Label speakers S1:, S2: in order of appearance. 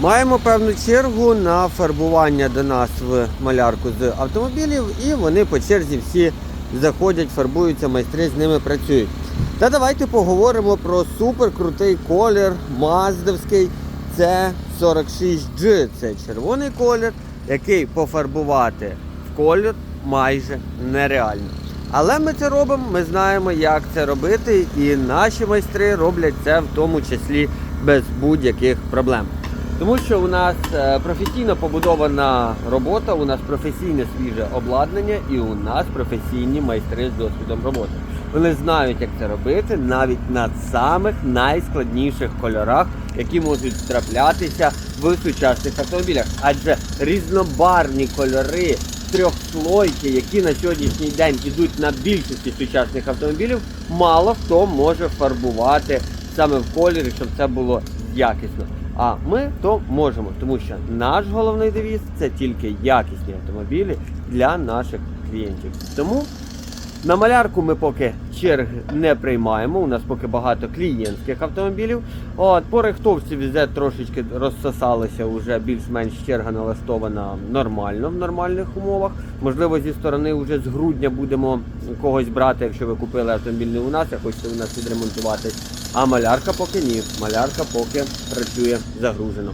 S1: Маємо певну чергу на фарбування до нас в малярку з автомобілів, і вони по черзі всі заходять, фарбуються, майстри з ними працюють. Та давайте поговоримо про суперкрутий колір маздовський. Це 46G. Це червоний колір, який пофарбувати в колір майже нереально. Але ми це робимо, ми знаємо, як це робити, і наші майстри роблять це в тому числі без будь-яких проблем. Тому що у нас е, професійно побудована робота, у нас професійне свіже обладнання і у нас професійні майстри з досвідом роботи. Вони знають, як це робити навіть на самих найскладніших кольорах, які можуть траплятися в сучасних автомобілях. Адже різнобарні кольори, трьохслойки, які на сьогоднішній день ідуть на більшості сучасних автомобілів, мало хто може фарбувати саме в кольорі, щоб це було якісно. А ми то можемо, тому що наш головний девіз це тільки якісні автомобілі для наших клієнтів. Тому на малярку ми поки черг не приймаємо. У нас поки багато клієнтських автомобілів. От по рихтовці візе трошечки розсосалися, вже більш-менш черга налаштована нормально в нормальних умовах. Можливо, зі сторони вже з грудня будемо когось брати, якщо ви купили автомобіль не у нас, а хочете у нас відремонтувати. А малярка поки ні. Малярка поки працює загружено.